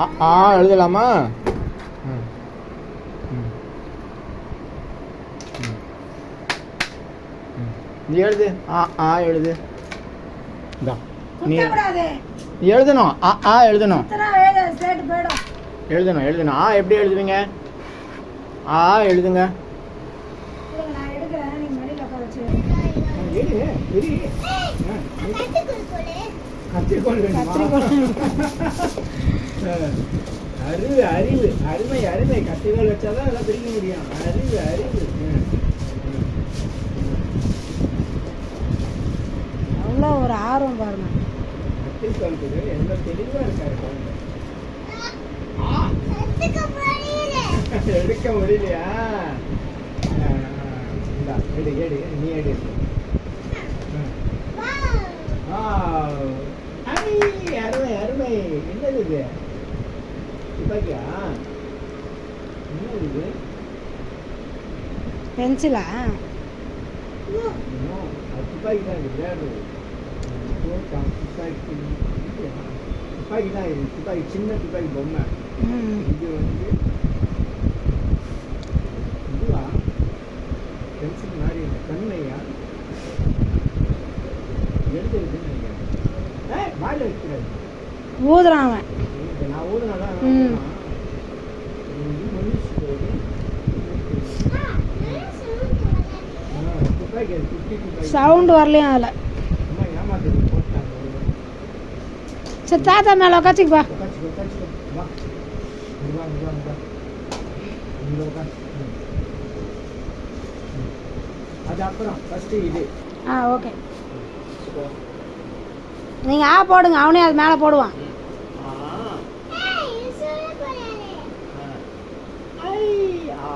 ஆ ஆ எழுதலாமா. நீ எழுது. ஆ ஆ எழுது. இந்தா. நீ எழுதணும். ஆ ஆ எழுதணும். எழுதணும் எழுதணும். ஆ எப்படி எழுதுவீங்க? ஆ எழுதுங்க இருங்க, நான் எடுக்கிறேன் நீங்க மடியில் உட்கார வச்சு கத்திரிக்கோள் அறிவு அறிவு அருமை அருமை கத்திரிக்கோள் வச்சாதான் அதெல்லாம் பிரிக்க முடியும் அறிவு அறிவு அவ்வளோ ஒரு ஆர்வம் பாருங்க கத்திரிக்கோளுக்கு எந்த தெளிவா இருக்காரு குழந்தை ஆ, எடுக்க முடியலையா எடு எடு நீ எடு வாவ். ஐ, அருமை அருமை என்னது இது துப்பாக்கியா என்னது இது பென்சிலா இன்னும் அது துப்பாக்கி தான் இது விளையாடுறது தோட்டம் துப்பாக்கி இது, துப்பாக்கி தான் இது துப்பாக்கி சின்ன துப்பாக்கி பொம்மை ம் இது வந்து இதுவா பென்சில் மாதிரி இந்த கண்ணையா எழுதுறதுன்னு நினைக்கிறேன் ஏய் வாயில வைக்கிறது ஊதுறான் அவன். ம். சவுண்டு வரலையும் அதில். சரி தாத்தா மேலே உக்காச்சிக்கப்பா ஆ ஓகே. நீங்கள் ஆ போடுங்க அவனே அது மேலே போடுவான் ஆ ஐ ஆ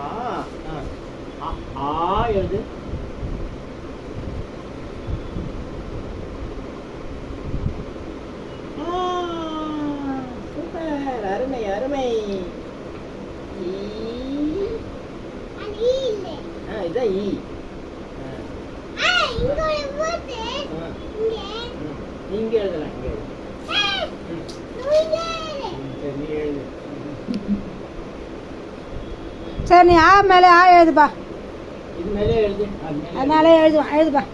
ஆ. ஆ எழுது சூப்பர். அருமை அருமை. ஈ. ஆ இதான் ஈ. இங்க எழுதலாம் இங்க சரி நீ ஆ மேலே ஆ எழுதுப்பா. இது மேலே எழுது அது மேலே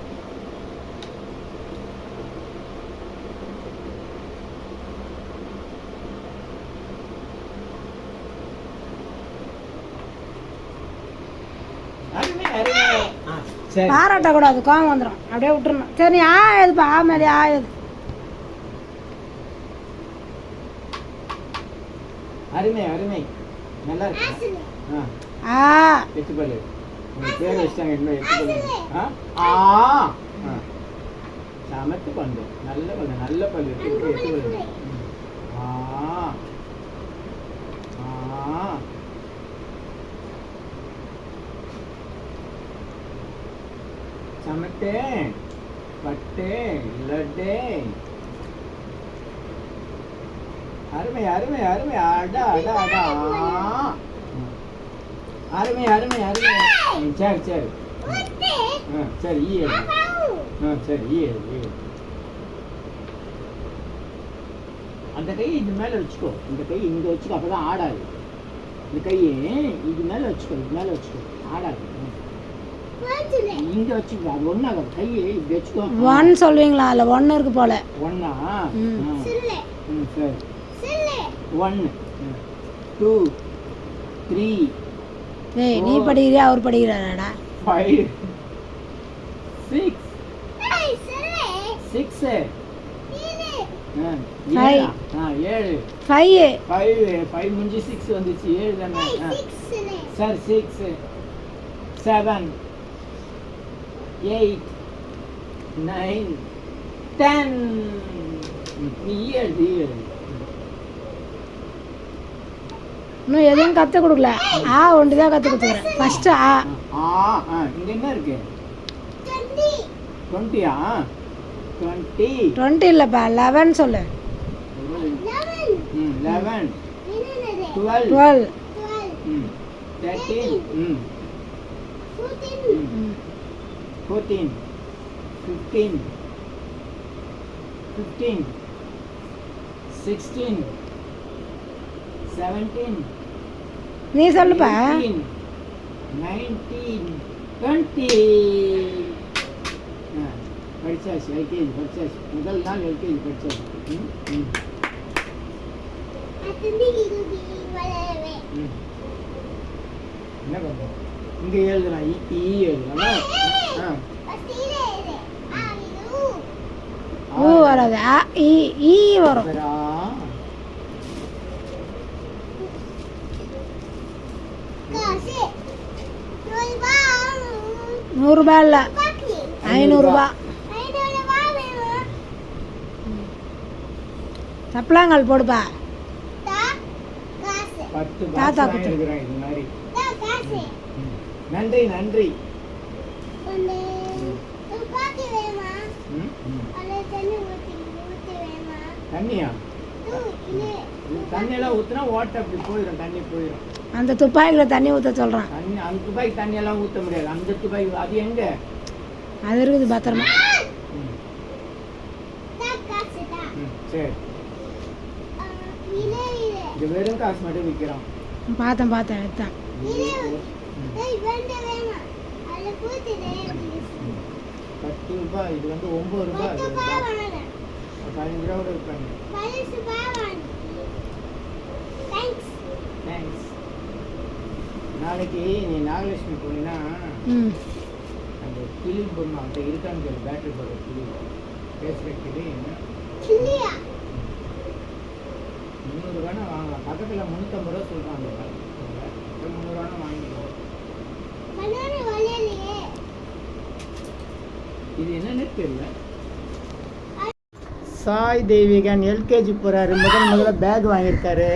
அது மேலே எழுதுவான் எழுதுப்பா. சரி பாராட்டக்கூடாது கோவம் வந்துடும் அப்படியே விட்டுறணும். சரி நீ ஆ எழுதுப்பா ஆ மேலே ஆ எழுது. அருமை அருமை. நல்லா இருக்கு. ஆ. ஆ எட்டு பல்லு உங்க ஆ? சமத்து பண்டு நல்ல பல்லு நல்ல பல்லு எட்டு எட்டு பல்லு ஆ. ஆ. அருமை அருமை அருமை. அடா அடா அடா. அருமை அருமை அருமை. சரி சரி. ஆ சரி ஈ ஆ சரி ஈ. அந்த கை இது மேலே வச்சுக்கோ. இந்த கை இங்கே வச்சுக்கோ அப்போ தான் ஆடாது. இந்த கையை இது மேலே வச்சுக்கோ இது மேலே வச்சுக்கோ. ஆடாது. ம். இங்க வச்சுக்கோ அது ஒன்றாகாது கையை இப்படி வச்சுக்கோ. ஒன் சொல்லுவீங்களா? அதில் ஒன்று இருக்கு போல. ஒன்னா. ம். சரி. ஒன் டூ த்ரீ ஏய் நீ படிக்கிறியா அவர் படிக்கிறாராடா? ஃபைவ் சிக்ஸ் சிக்ஸ் ஏழு. ஃபைவ் ஃபைவ் ஃபைவ் முடிஞ்சு சிக்ஸ் வந்துச்சு. ஏழு தானே? ஆ. Sir six seven eight nine ten நீ எழுது எழுது. இன்னும் எதுவும் கற்றுக் கொடுக்கல. ஆ ஒன்று தான் கற்றுக் கொடுத்துக்கிறேன். ஃபஸ்ட்டு ஆ. ஆ ஆ இங்க என்ன இருக்கு? டுவெண்ட்டியா டுவெண்ட்டி டுவெண்ட்டி இல்லைப்பா லெவன் சொல்லு. ம் லெவன் டுவெல் டுவெல் ம் thirteen fourteen fifteen fifteen sixteen seventeen நீ சொல்லுப்பா. நைன்டீன் டுவெண்ட்டி படிச்சாச்சு எல்கேஜி படிச்சாச்சு. முதல் நாள் எல்கேஜி படிச்சாச்சு. என்ன பண்ணுறோம் இங்கே எழுதலாம் இ ஈ எழுதலாம் ஆ. ஊ வராது. ஆ ஈ ஈ வரும். நூறுரூபா இல்லை. ஐநூறுரூபா சப்பலாங்கால் போடுப்பா. பத்து தாத்தா பாக்ஸ் மாதிரி நன்றி நன்றி. தண்ணியா? தண்ணியெல்லாம் ஊத்துனா ஓட்டை அப்படி போயிடும் தண்ணி போயிடும். அந்த துப்பாக்கியில் தண்ணி ஊற்ற சொல்கிறான் தண்ணி அந்த துபாய்க்கு தண்ணியெல்லாம் ஊற்ற முடியாது. அந்த துபாய் அது எங்க? அது இருக்குது பத்திரமா. ம், ம், சரி வெறும் காசு மட்டும் விற்கிறோம் பார்த்தேன் பார்த்தேன் எடுத்தான். பத்து ரூபாய் இது வந்து ஒம்பது ரூபாய். பதினஞ்சு ரூபா கூட இருப்பாங்க தேங்க்ஸ் நாளைக்கு நீ நாகலட்சுமி போனீங்கன்னா ம். அந்த கிளி பொம்மை அவன்கிட்ட இருக்கான்னு கேளு பேட்டரி போடுற கிளி. பேசுகிற கிளி முந்நூறுரூவானா வாங்கலாம். பக்கத்தில் முந்நூற்றம்பது ரூபா சொல்கிறாங்க முந்நூறுரூவானா வாங்கிக்கலாம் இது என்னன்னு தெரியல. சாய் தேவிகன் எல்கேஜி போகிறாரு முதல் முதல்ல பேக் வாங்கியிருக்காரு?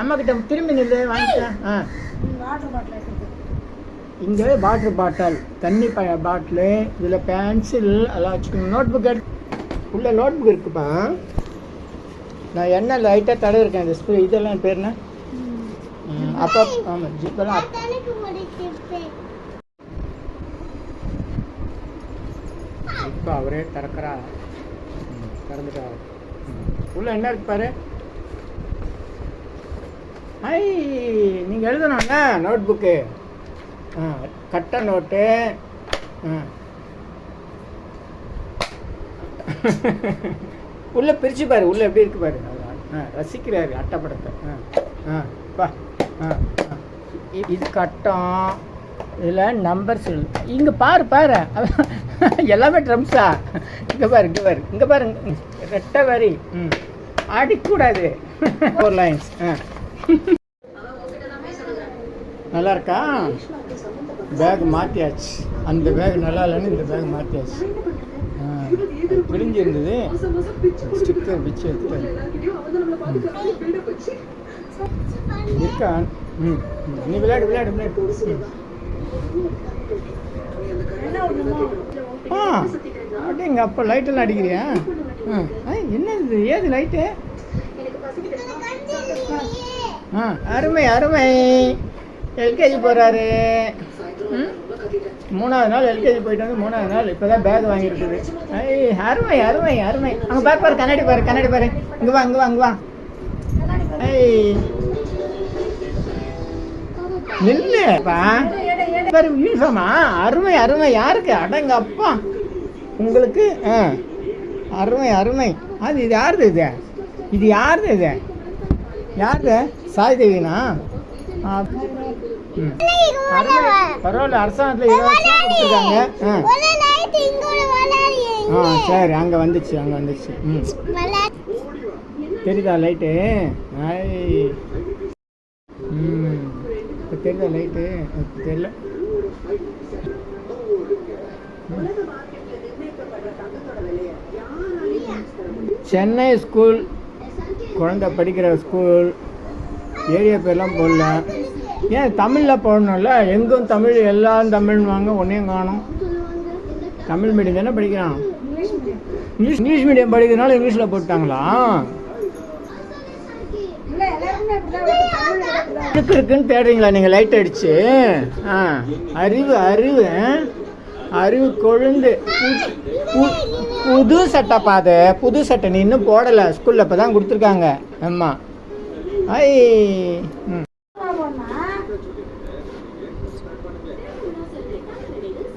அம்மா கிட்ட திரும்பி நில்லு வாங்கிட்டேன் ஆ. வாட்டர் பாட்டில் இங்கே வாட்டர் பாட்டில் தண்ணி ப பாட்டிலு இதில் பென்சில் எல்லாம் வச்சுக்கணும். நோட் புக் எடு. உள்ள நோட் புக் இருக்குப்பா. நான் என்ன லைட்டாக தடவை இருக்கேன் இந்த ஸ்கூல் இதெல்லாம் பேர் என்ன? அப்பா ஆமாம் ஜிப்பெல்லாம் இப்போ அவரே திறக்கிறா திறந்துட்டா உள்ள என்ன இருக்கு பாரு? ஐ நீங்கள் எழுதணும்ல? நோட் புக்கு ஆ கட்ட நோட்டு ஆ. உள்ள பிரிச்சு பாரு உள்ள எப்படி இருக்கு பாரு. ஆ ரசிக்கிறாரு அட்டப்படத்தை ஆ ஆ பா ஆ இது கட்டம். இதில் நம்பர்ஸ் இங்கே பாரு பாரு. எல்லாமே ட்ரம்ஸா இங்கே பாரு இங்கே பாரு. இங்கே பாரு ரெட்டை வரி. ம். ஆடிக்கூடாது ஃபோர் லைன்ஸ் ஆ. நல்லா இருக்கா பேக் மாற்றியாச்சு அந்த பேக் நல்லா இல்லைன்னு இந்த பேக் மாற்றியாச்சு ஆ, பிரிஞ்சு இருந்தது ஸ்டிக்கர் வச்சு எடுத்துட்டாரு இருக்கா? ம். நீ விளையாடு விளையாடு விளையாடு. ம். ஆ அப்படிங்க அப்போ லைட்டெல்லாம் அடிக்கிறியா? ஆ ஆ, என்ன இது? ஏது லைட்டு ஆ அருமை அருமை. எல்கேஜி போகிறாரு மூணாவது நாள் எல்கேஜி போயிட்டு வந்து மூணாவது நாள் இப்போ தான் பேக் வாங்கியிருக்குது. ஐ அருமை அருமை அருமை. அங்கே பாரு பாரு கண்ணாடி பாரு கண்ணாடி பாரு. இங்கே வா இங்கே வா இங்கே வா. ஐ. நில்லுப்பா பாரு யூனிஃபார்மா அருமை அருமை. யாருக்கு? அடங்க அப்பா. உங்களுக்கு ஆ. அருமை அருமை. அது இது யாருது இது? இது யாருது இது? யாருது சாய் தேவினா. பரவாயில்ல. அரசாங்கத்தில் கொடுத்துருக்காங்க. ஆ. சரி அங்கே வந்துச்சு அங்கே வந்துச்சு. ம். தெரியுதா லைட்டு? ஐ. ம். இப்போ தெரியுதா லைட்டு? தெரியல. சென்னை ஸ்கூல் குழந்தை படிக்கிற ஸ்கூல் ஏரியா பேர்லாம் போடல. ஏன் தமிழில் போடணும்ல? எங்கும் தமிழ் எல்லாம் தமிழ்வாங்க ஒன்றையும் காணும். தமிழ் மீடியம் தானே படிக்கிறான்? இங்கிலீஷ் இங்கிலீஷ் மீடியம் படிக்கிறதுனால இங்கிலீஷில் போட்டாங்களா? இருக்கு இருக்குன்னு தேடுறீங்களா? நீங்கள் லைட் அடிச்சு. ஆ அறிவு அறிவு அறிவு கொழுந்து. புது சட்டை பாது புது சட்டை நீ இன்னும் போடலை. ஸ்கூலில் இப்போ தான் கொடுத்துருக்காங்க. ஆமாம் ஐ ம்.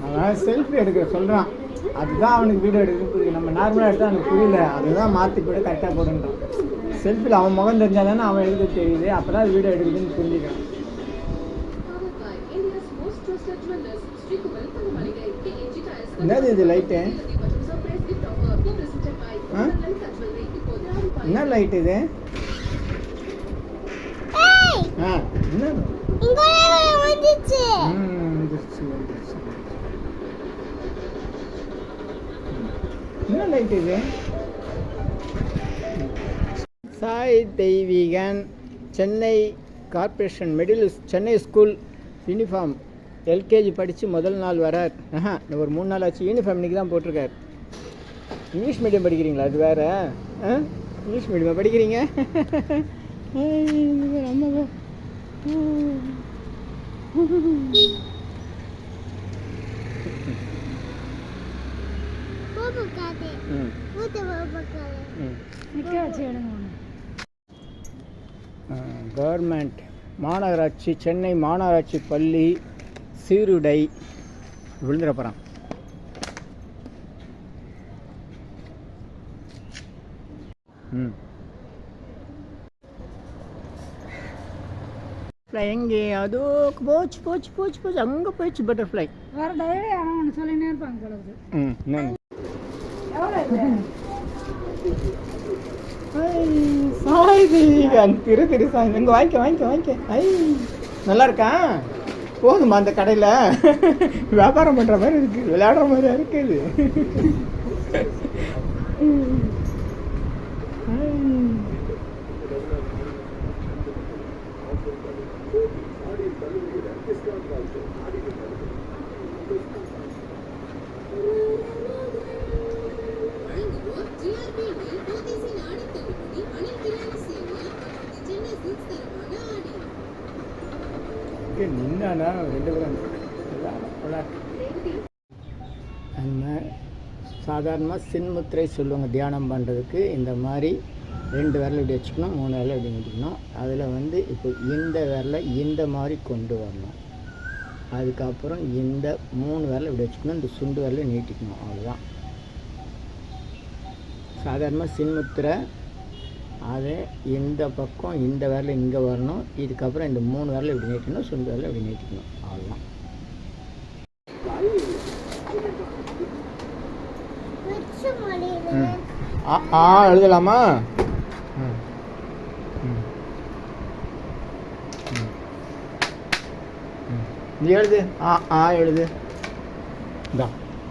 அவன் செல்ஃபி எடுக்க சொல்கிறான் அதுதான் அவனுக்கு வீடியோ எடுக்க புரியுது நம்ம நார்மலாக எடுத்தால் அவனுக்கு புரியல. அதுதான் மாற்றி போட கரெக்டாக போடுன்றான். செல்ஃபியில் அவன் முகம் தெரிஞ்சால் தானே அவன் எழுத தெரியுது. அப்போ தான் வீடியோ எடுக்குதுன்னு புரிஞ்சுக்கிறான். என்னது இது லைட்டு என்ன லைட் இது? ஆ என்ன? லைட் இது? Sai Deiveegan Chennai corporation middle Chennai school uniform LKG படித்து முதல் நாள் வரார். ஆஹா ஒரு மூணு நாள் ஆச்சு. யூனிஃபார்ம் இன்றைக்கி தான் போட்டிருக்கார். இங்கிலீஷ் மீடியம் படிக்கிறீங்களா? அது வேற. ஆ? இங்கிலீஷ் மீடியமா படிக்கிறீங்க? அம்மாவா? கவர்மெண்ட் மாநகராட்சி சென்னை மாநகராட்சி பள்ளி சீருடை விழுந்துடப்போகிறான் ம். எங்கே? அதோ போச்சு போச்சு போச்சு போச்சு. அங்கே போயிடுச்சு பட்டர்ஃப்ளை வேறு ஆனால் ஒன்று சொல்லினே இருப்பாங்க இருக்குது இது? சாய் தெய்வீகன் திரு திரு சாய் இங்கே வாங்கிக்க வாங்கிக்க வாங்கிக்க. ஐ நல்லா இருக்கா? போதுமா அந்த கடையில்? வியாபாரம் பண்ணுற மாதிரி இருக்கு. விளையாடுற மாதிரியா இருக்குது. நின்னானா ரெண்டு பேரும் நம்ம சாதாரணமாக சின்முத்திரை சொல்லுவாங்க தியானம் பண்ணுறதுக்கு இந்த மாதிரி ரெண்டு விரல் இப்படி வச்சுக்கணும் மூணு விரல் இப்படி நீட்டிக்கணும். அதில் வந்து இப்போ இந்த விரலை இந்த மாதிரி கொண்டு வரணும். அதுக்கப்புறம் இந்த மூணு விரல் இப்படி வச்சுக்கணும் இந்த சுண்டு விரலை நீட்டிக்கணும் அவ்வளோதான் சாதாரணமாக சின்முத்திரை அதே இந்த பக்கம் இந்த விரல் இங்கே வரணும் இதுக்கப்புறம் இந்த மூணு விரல் இப்படி நீட்டணும் சுண்டு விரல் இப்படி நீட்டிக்கணும் அவ்வளோதான் ஆ எழுதலாமா ம். ம். ம். ம். நீ எழுது. ஆ ஆ எழுது.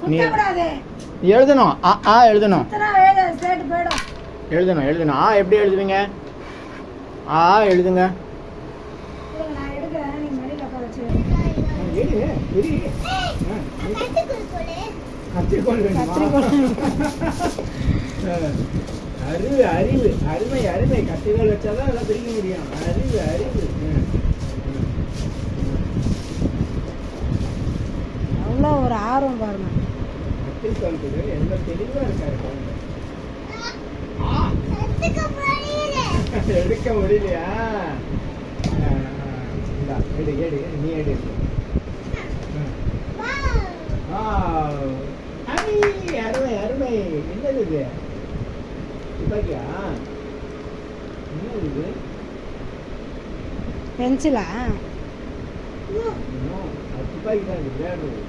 நீ எழுதணும். ஆ ஆ எழுதணும். எழுதணும் எழுதணும். ஆ எப்படி எழுதுவீங்க? ஆ எழுதுங்க. அறிவு அறிவு. அருமை அருமை. கத்திரிக்கோல் வச்சாதான் அதெல்லாம் பிரிக்க முடியும். அறிவு அறிவு ம். அவ்வளோ ஒரு ஆர்வம் பாருங்க. எடுக்க முடியலையா எடு எடு நீ எடு அருமை அருமை என்னது இது துப்பாக்கியா என்னது இது பென்சிலா? துப்பாக்கி தான் விளையாடுறது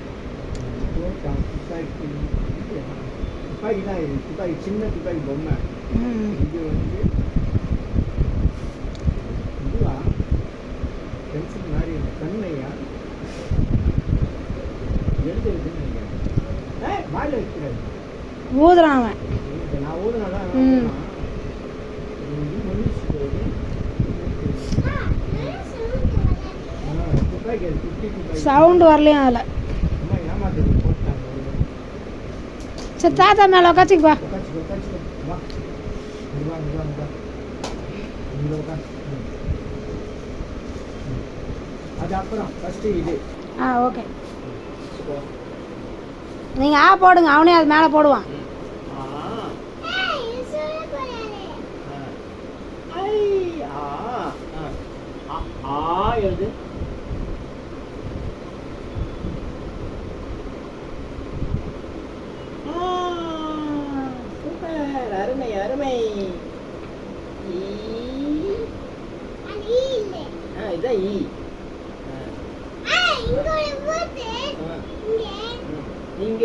தோட்டம், துப்பாக்கி இல்லையா? துப்பாக்கி தான் இது துப்பாக்கி சின்ன துப்பாக்கி பொம்மை ம் இது வந்து இதுவா பென்சில் மாதிரி இருக்கு. கண்ணையா எழுதுறதுன்னு நினைக்கிறேன் ஏய் வாயில் வைக்கிறாரு ஊதுறான் அவன் இப்ப நான் ஊதுனாதான் ம். இது வந்து முடிச்சு போகுது. ஆ, துப்பாக்கி அது குட்டி துப்பாக்கி சவுண்டு வரலையும் அதில் அம்மா ஏமாத்துறது போட்டாங்க சரி தாத்தா மேலே உக்காச்சிக்கப்பா உட்காச்சு உட்காச்சு வா இங்க வா இங்க வா இங்க வா இங்க சரி தாத்தா மேலே ஃபஸ்ட்டு இது ஆ ஓகே நீங்கள் ஆ போடுங்க அவனே அது மேலே போடுவான் எழுது ஆ, சூப்பர் அருமை அருமை ஈ.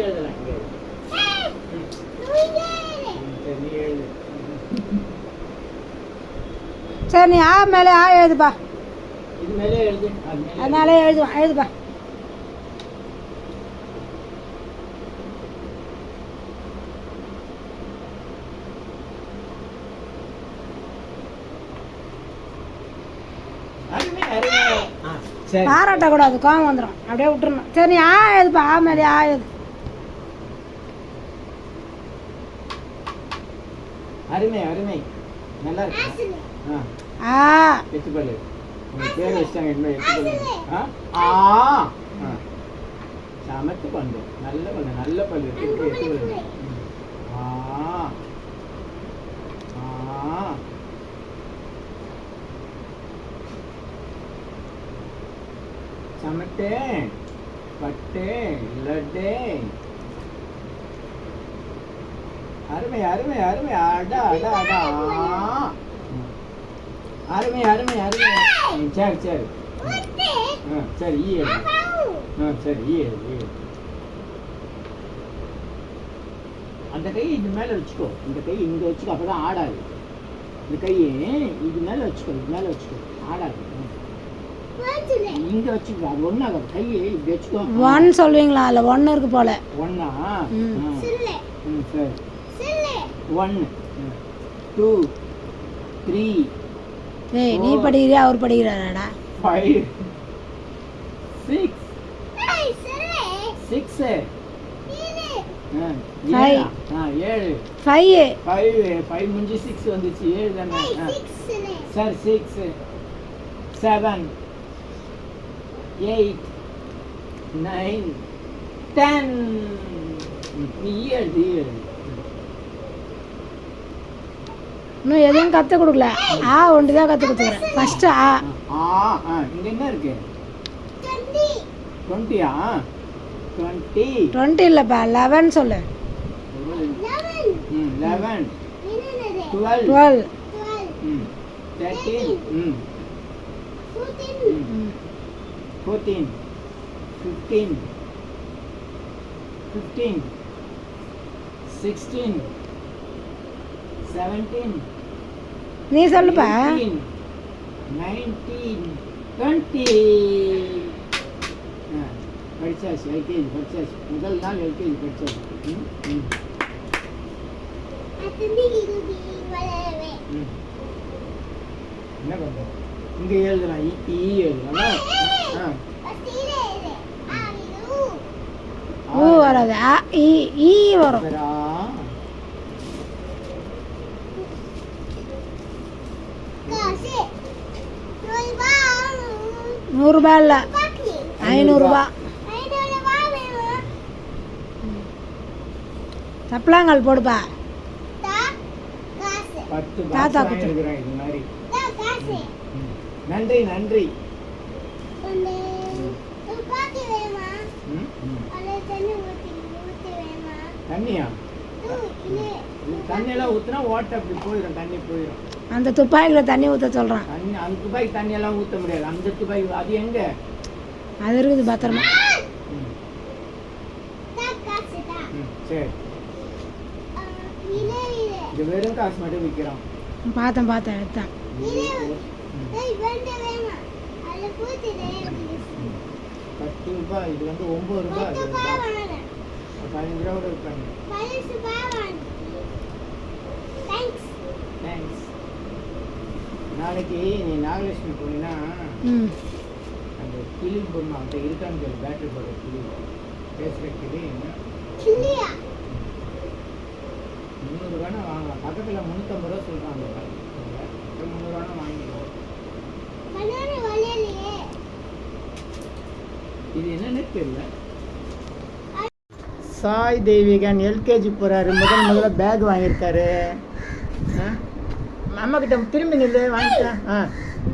எழுதலாம் இங்க சரி நீ ஆ மேலே ஆ எழுதுப்பா. இது மேலே எழுது. அது மேலே அது மேலே எழுதுவான் எழுதுப்பா அருமை அருமை ஆ, சரி பாராட்டக்கூடாது கோவம் வந்துடும் அப்படியே விட்டுறணும். சரி நீ ஆ எழுதுப்பா ஆ மேலே ஆ அருமை அருமை. நல்லா இருக்கு? ஆ. பல்லு உங்க பேர் வச்சாங்க என்ன எட்டு பல்லு ஆ. சமத்து பல்லு நல்ல பல்லு நல்ல பல்லு இருக்கு. எட்டு பல்லு ம். ஆ. ஆ. சமத்து பட்டு லட்டு அருமை அருமை அருமை. அடா அடா அடா. அருமை அருமை அருமை. சரி சரி. ஆ சரி ஈ ஆ சரி ஈ அந்த கை இது மேலே வச்சுக்கோ. இந்த கை இங்கே வச்சுக்கோ. அப்போ தான் ஆடாது. இந்த கையை இது மேலே வச்சுக்கோ இது மேலே வச்சுக்கோ. ஆடாது. இங்கே வச்சுக்கோ அது ஒன்றாகாது கையை இப்படி வச்சுக்கோ. ஒன் சொல்லுவீங்களா அதில் ஒன்று இருக்கு போல. ஒன்னா ம். ம் சரி. ஒன் டூ த்ரீ ஏய் நீ படிக்கிறியா? அவர் படிக்கிறாராடா? ஃபைவ் சிக்ஸ் சிக்ஸ் ஏழு. ஃபைவ் ஃபைவ் ஃபைவ் முடிஞ்சு சிக்ஸ் வந்துச்சு. ஏழு தானே? ஆ. Sir six seven eight nine ten இன்னும் எதையும் கற்றுக் கொடுக்கல. ஆ ஒன்று தான் கற்றுக் கொடுத்துக்கிறேன். ஃபஸ்ட்டு ஆ. ஆ ஆ இங்க என்ன இருக்கு? டுவெண்ட்டியா டுவெண்ட்டி டுவெண்ட்டி இல்லைப்பா லெவன் சொல்லு. ம் லெவன் டுவெல் டுவெல் ம் தேர்ட்டீன் ம். ம். Fourteen fifteen fifteen sixteen seventeen நீ சொல்லுப்பா. நைன்டீன் டுவெண்ட்டி படிச்சாச்சு எல்கேஜி படிச்சாச்சு. முதல் நாள் எல்கேஜி ம். என்ன பண்ணுறோம் இங்கே எழுதலாம் இ ஆ ஊ வராது. ஆ ஈ ஈ வரும். நூறுரூபா இல்லை. ஐநூறுரூபா சப்பலாங்கால் போடுப்பா. தாத்தா கொடுத்து. நன்றி நன்றி. தண்ணியா? தண்ணியெல்லாம் ஊற்றுனா ஓட்டை அப்படி போயிடும் தண்ணி போயிடும் அந்த துப்பாக்கியில் தண்ணி ஊற்ற சொல்கிறான் தண்ணி அந்த துபாய்க்கு தண்ணியெல்லாம் ஊற்ற முடியாது. அந்த துபாய் அது எங்க? அது இருக்குது பத்திரமா. சரி. இது வெறும் காசு மட்டும் விற்கிறோம் பார்த்தேன் பார்த்தேன் எடுத்தேன். பத்து ரூபாய் இது வந்து ஒம்பது ரூபாய் பதினஞ்சு ரூபா கூட இருப்பாங்க தேங்க்ஸ் நாளைக்கு நீ நாகலட்சுமி போனீங்கன்னா ம். அந்த கிளி பொம்மை அவன்கிட்ட இருக்கான்னு சொல்லு பேட்டரி போடுற கிளி. பேசுகிற கிளி முந்நூறுரூவானா வாங்கலாம். பக்கத்தில் முந்நூற்றம்பது ரூபா சொல்கிறாங்க முந்நூறுரூவானா வாங்கிக்கலாம் இது என்னன்னு தெரியல. சாய் தெய்வீகன் எல்கேஜி போகிறாரு முதல் முதல்ல பேக் வாங்கியிருக்காரு. ஆ? அம்மா கிட்ட திரும்பி நில்லு வாங்கிட்டேன் ஆ.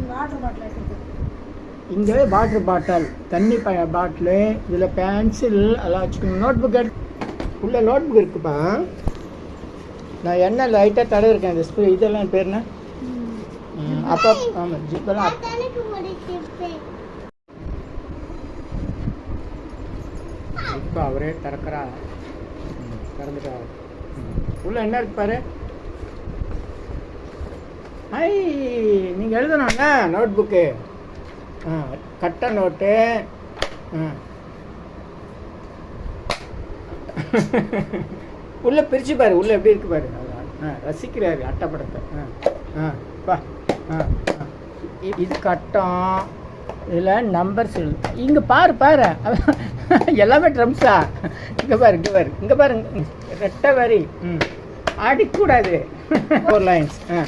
வாட்டர் பாட்டில் எடுத்து இங்கே வாட்டர் பாட்டில் தண்ணி ப பாட்டிலு இதில் பென்சில் எல்லாம் வச்சுக்கணும். நோட் புக் எடு. உள்ள நோட் புக் இருக்குப்பா. நான் என்ன லைட்டாக தடவை இருக்கேன் இந்த ஸ்ப்ரே இதெல்லாம் பேர் என்ன? அப்போ ஆமாம் ஜிப்பெல்லாம் இப்போ அவரே திறக்கிறா ம், திறந்துட்டாரு. உள்ள என்ன இருக்கு பாரு? ஐ நீங்கள் எழுதணும்ல? நோட் புக்கு ஆ கட்ட நோட்டு ஆ. உள்ளே பிரிச்சு பாரு. உள்ளே எப்படி இருக்கு பாரு? ஆ ரசிக்கிறாரு அட்டைப்படத்தை ஆ ஆ ஆ ஆ. இது கட்டம். இதில் நம்பர்ஸ் இங்கே பாரு பாரு. எல்லாமே ட்ரம்ஸா இங்கே பாரு இங்கே பாரு. இங்கே பாரு. ரெட்டை வரி. ம். ஆடிக்கூடாது ஃபோர் லைன்ஸ் ஆ.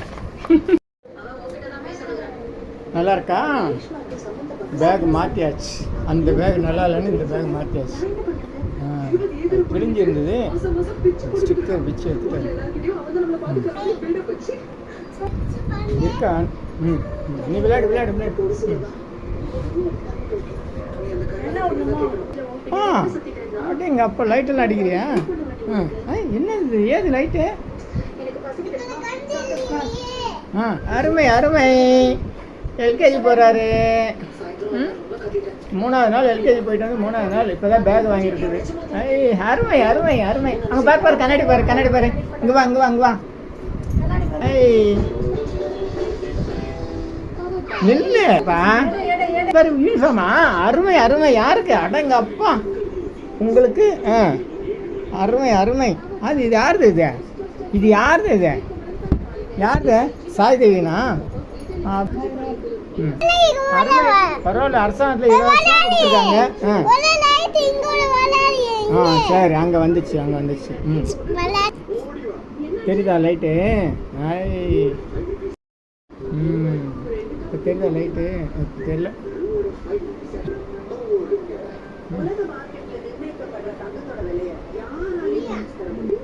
நல்லா இருக்கா பேக் மாற்றியாச்சு அந்த பேக் நல்லா இல்லைன்னு இந்த பேக் மாற்றியாச்சு ஆ, அது பிரிஞ்சு இருந்தது ஸ்டிக்கர் வச்சு எடுத்துட்டு இருக்கா? ம். நீ விளையாடு விளையாடு விளையாடு. ஆ அப்படிங்க அப்போ லைட்டெல்லாம் அடிக்கிறியா? ஆ என்ன இது ஏது லைட்டு ஆ அருமை அருமை. எல்கேஜி போகிறாரு ம்? மூணாவது நாள் எல்கேஜி போயிட்டு வந்து மூணாவது நாள் இப்போ தான் பேக் வாங்கியிருக்குது. ஐ அருமை அருமை அருமை. அங்கே பாரு பாரு கண்ணாடி பாரு கண்ணாடி பாரு. இங்கே வா இங்கே வா இங்கே வா. ஐய் நில்லுப்பா பாரு யூனிஃபார்மா அருமை அருமை. யாருக்கு? அடங்க அப்பா உங்களுக்கு ஆ. அருமை அருமை. அது இது யாருது இது? இது யாருது இது? யாருது? சாய் தேவினா? பரவாயில்ல. அரசாங்கத்தில் இருபது ஆ. சரி அங்கே வந்துச்சு அங்கே வந்துச்சு. ம். தெரியுதா லைட்டு? ஐ. ம். தெரியுதா லைட்டு? தெரியல.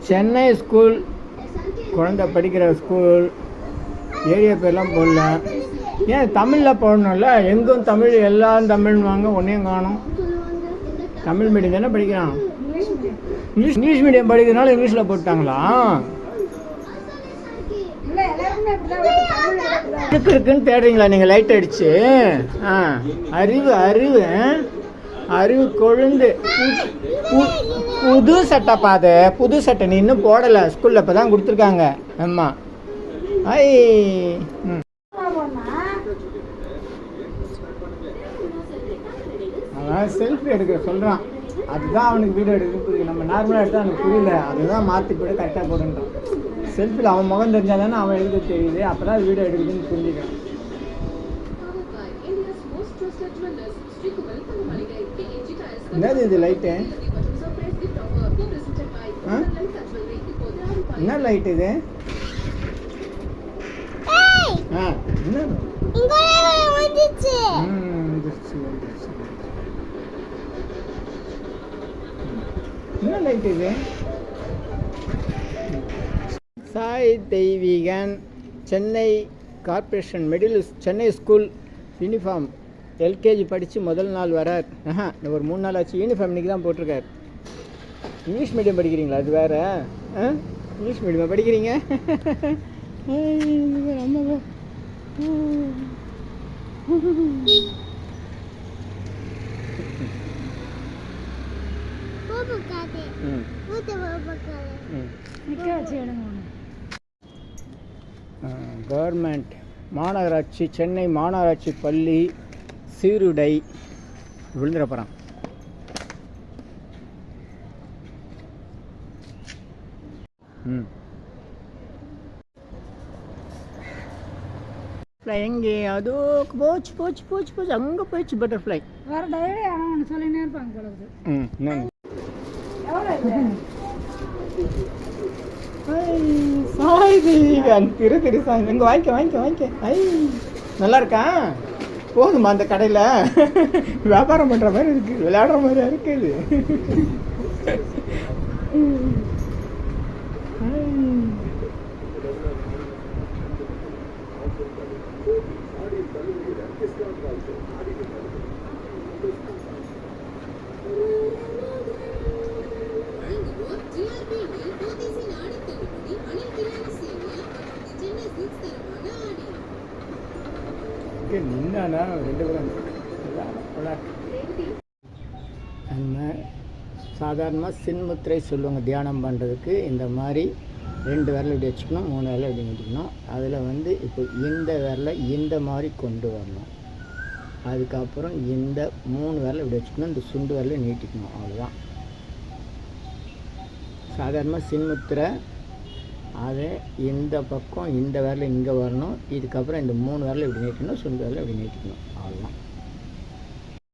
சென்னை ஸ்கூல் குழந்தை படிக்கிற ஸ்கூல் ஏரியா பேர்லாம் போடல. ஏன் தமிழில் போடணும்ல? எங்கும் தமிழ் எல்லாம் தமிழ்வாங்க ஒன்றையும் காணும். தமிழ் மீடியம் தானே படிக்கிறான்? இங்கிலீஷ் இங்கிலீஷ் மீடியம் படிக்கிறதுனால இங்கிலீஷில் போட்டாங்களா? இருக்கு இருக்குன்னு தேடுறீங்களா? நீங்கள் லைட் அடிச்சு. ஆ அறிவு அறிவு? அறிவு கொழுந்து. பு- புது சட்டை பாதை புது சட்டை நீ இன்னும் போடலை. ஸ்கூலில் இப்போ தான் கொடுத்துருக்காங்க. ஆமாம் ஐ அதான் செல்ஃபி எடுக்க சொல்கிறான் அதுதான் அவனுக்கு வீடியோ எடுக்க புரியல. நம்ம நார்மலாக எடுத்தால் அவனுக்கு புரியல. அதுதான் மாற்றி போட்டு கரெக்டாக போடுன்றான். செல்ஃபியில் அவன் முகம் தெரிஞ்சால் தானே அவன் எடுக்க தெரியுது. அப்போ தான் வீடியோ எடுக்குதுன்னு புரிஞ்சுக்கிறான். Jewelry, இப்போது ஆரம்பம். என்ன லைட் இது? ஆ என்ன? ம், வந்துருச்சு, வந்துருச்சு. என்ன லைட் இது? Sai Deiveegan Chennai corporation middle Chennai school uniform LKG படித்து முதல் நாள் வரார். ஆஹா ஒரு மூணு நாள் ஆச்சு யூனிஃபார்ம் இன்றைக்கி தான் போட்டிருக்கார். இங்கிலீஷ் மீடியம் படிக்கிறீங்களா? அது வேறு. ஆ? இங்கிலீஷ் மீடியமாக படிக்கிறீங்க? கவர்மெண்ட் மாநகராட்சி சென்னை மாநகராட்சி பள்ளி சீருடை விழுந்துட போகிறான் ம். எங்கே? அதோ போச்சு போச்சு போச்சு போச்சு. அங்கே போச்சு பட்டர்ஃப்ளை வேறு டயரி ஆனால் ஒன்று சொல்லினே இருப்பாங்க ம் சாய் திரு திரு சாய். இங்கே வாங்கிக்க வாங்கிக்க வாங்கிக்க ஐ நல்லா இருக்கா? போதுமா அந்த கடையில்? வியாபாரம் பண்ணுற மாதிரி இருக்கு விளையாடுற மாதிரி இருக்குது வழங்குவோர் நின்னா ரெண்டு பேரும் நம்ம சாதாரணமாக சின்முத்திரை சொல்லுவாங்க தியானம் பண்ணுறதுக்கு இந்த மாதிரி ரெண்டு விரல் இப்படி வச்சுக்கணும் மூணு விரல் இப்படி நீட்டிக்கணும் அதில் வந்து இப்போ இந்த விரலை இந்த மாதிரி கொண்டு வரணும். அதுக்கப்புறம் இந்த மூணு விரலை இப்படி வச்சுக்கணும் இந்த சுண்டு விரலை நீட்டிக்கணும். அவ்வளோதான் சாதாரணமாக சின்முத்திரை அதை இந்த பக்கம் இந்த விரல் இங்கே வரணும் இதுக்கப்புறம் இந்த மூணு விரல் இப்படி நீட்டணும் சுண்டு விரல் இப்படி நீட்டிக்கணும். அவ்வளோதான்